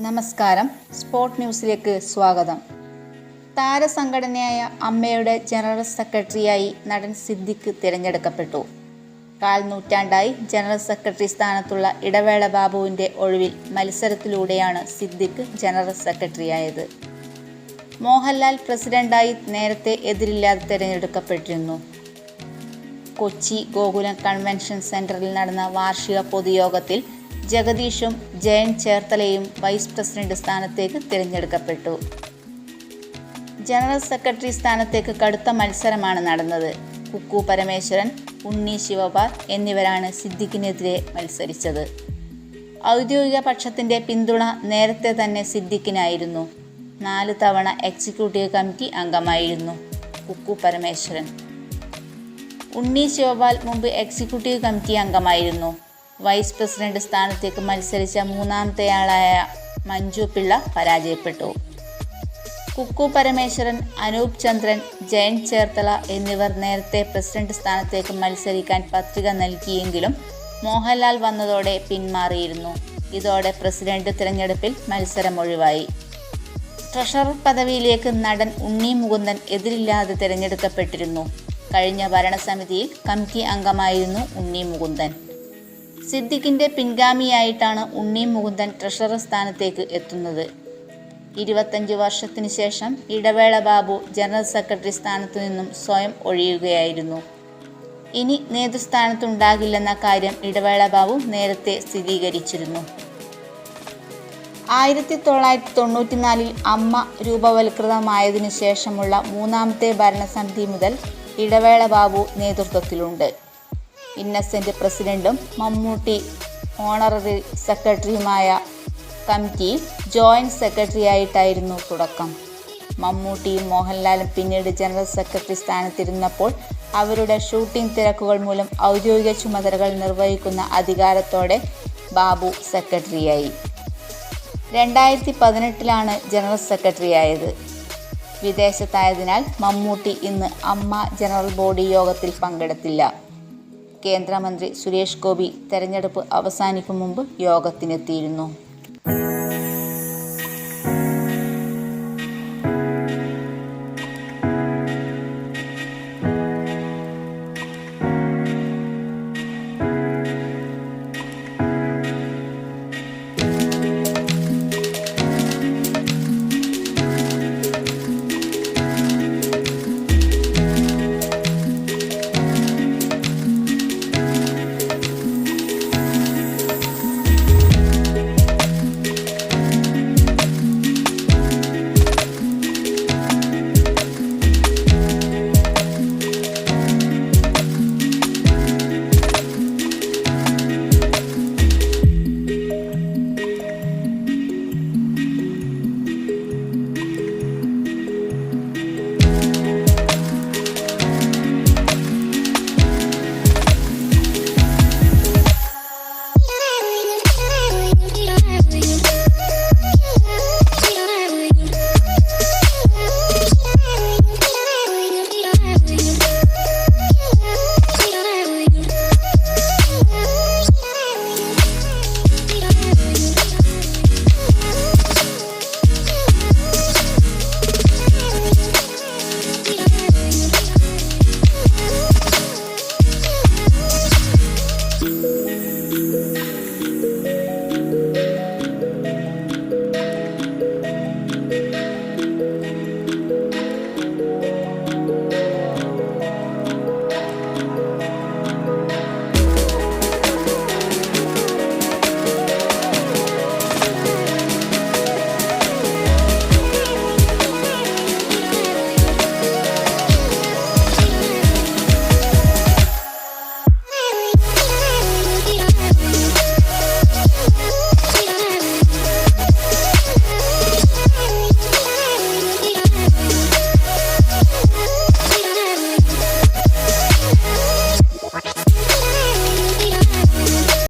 നമസ്കാരം. സ്പോർട്സ് ന്യൂസിലേക്ക് സ്വാഗതം. താരസംഘടനയായ അമ്മയുടെ ജനറൽ സെക്രട്ടറിയായി നടൻ സിദ്ദിഖ് തിരഞ്ഞെടുക്കപ്പെട്ടു. കാൽ നൂറ്റാണ്ടായി ജനറൽ സെക്രട്ടറി സ്ഥാനത്തുള്ള ഇടവേള ബാബുവിന്റെ ഒഴിവിൽ മത്സരത്തിലൂടെയാണ് സിദ്ദിഖ് ജനറൽ സെക്രട്ടറിയായത്. മോഹൻലാൽ പ്രസിഡന്റായി നേരത്തെ എതിരില്ലാതെ തിരഞ്ഞെടുക്കപ്പെട്ടിരുന്നു. കൊച്ചി ഗോകുലം കൺവെൻഷൻ സെന്ററിൽ നടന്ന വാർഷിക പൊതുയോഗത്തിൽ ജഗദീഷും ജയൻ ചേർത്തലയും വൈസ് പ്രസിഡന്റ് സ്ഥാനത്തേക്ക് തിരഞ്ഞെടുക്കപ്പെട്ടു. ജനറൽ സെക്രട്ടറി സ്ഥാനത്തേക്ക് കടുത്ത മത്സരമാണ് നടന്നത്. കുക്കു പരമേശ്വരൻ ഉണ്ണി ശിവപാൽ എന്നിവരാണ് സിദ്ദിഖിനെതിരെ മത്സരിച്ചത്. ഔദ്യോഗിക പക്ഷത്തിന്റെ പിന്തുണ നേരത്തെ തന്നെ സിദ്ദിഖിനായിരുന്നു. നാല് തവണ എക്സിക്യൂട്ടീവ് കമ്മിറ്റി അംഗമായിരുന്നു കുക്കു പരമേശ്വരൻ. ഉണ്ണി ശിവപാൽ മുമ്പ് എക്സിക്യൂട്ടീവ് കമ്മിറ്റി അംഗമായിരുന്നു. വൈസ് പ്രസിഡന്റ് സ്ഥാനത്തേക്ക് മത്സരിച്ച മൂന്നാമത്തെയാളായ മഞ്ജു പിള്ള പരാജയപ്പെട്ടു. കുക്കു പരമേശ്വരൻ അനൂപ് ചന്ദ്രൻ ജയൻ ചേർത്തല എന്നിവർ നേരത്തെ പ്രസിഡന്റ് സ്ഥാനത്തേക്ക് മത്സരിക്കാൻ പത്രിക നൽകിയെങ്കിലും മോഹൻലാൽ വന്നതോടെ പിന്മാറിയിരുന്നു. ഇതോടെ പ്രസിഡന്റ് തിരഞ്ഞെടുപ്പിൽ മത്സരം ഒഴിവായി. ട്രഷറർ പദവിയിലേക്ക് നടൻ ഉണ്ണി മുകുന്ദൻ എതിരില്ലാതെ തിരഞ്ഞെടുക്കപ്പെട്ടിരുന്നു. കഴിഞ്ഞ ഭരണസമിതിയിൽ കമ്മിറ്റി അംഗമായിരുന്നു ഉണ്ണി മുകുന്ദൻ. സിദ്ദിഖിന്റെ പിൻഗാമിയായിട്ടാണ് ഉണ്ണി മുകുന്ദൻ ട്രഷറർ സ്ഥാനത്തേക്ക് എത്തുന്നത്. ഇരുപത്തഞ്ച് വർഷത്തിന് ശേഷം ഇടവേള ബാബു ജനറൽ സെക്രട്ടറി സ്ഥാനത്തു നിന്നും സ്വയം ഒഴിയുകയായിരുന്നു. ഇനി നേതൃസ്ഥാനത്തുണ്ടാകില്ലെന്ന കാര്യം ഇടവേള ബാബു നേരത്തെ സ്ഥിരീകരിച്ചിരുന്നു. ആയിരത്തി തൊള്ളായിരത്തി തൊണ്ണൂറ്റിനാലിൽ അമ്മ രൂപവൽകൃതമായതിനു ശേഷമുള്ള മൂന്നാമത്തെ ഭരണസമിതി മുതൽ ഇടവേള ബാബു നേതൃത്വത്തിലുണ്ട്. ഇന്നസെന്റ് പ്രസിഡന്റും മമ്മൂട്ടി ഓണററി സെക്രട്ടറിയുമായ കമ്മിറ്റി ജോയിന്റ് സെക്രട്ടറിയായിട്ടായിരുന്നു തുടക്കം. മമ്മൂട്ടിയും മോഹൻലാലും പിന്നീട് ജനറൽ സെക്രട്ടറി സ്ഥാനത്തിരുന്നപ്പോൾ അവരുടെ ഷൂട്ടിംഗ് തിരക്കുകൾ മൂലം ഔദ്യോഗിക ചുമതലകൾ നിർവഹിക്കുന്ന അധികാരത്തോടെ ബാബു സെക്രട്ടറിയായി. രണ്ടായിരത്തി പതിനെട്ടിലാണ് ജനറൽ സെക്രട്ടറിയായത്. വിദേശത്തായതിനാൽ മമ്മൂട്ടി ഇന്ന് അമ്മ ജനറൽ ബോഡി യോഗത്തിൽ പങ്കെടുത്തില്ല. കേന്ദ്രമന്ത്രി സുരേഷ് ഗോപി തെരഞ്ഞെടുപ്പ് അവസാനിക്കും മുമ്പ് യോഗത്തിനെത്തിയിരുന്നു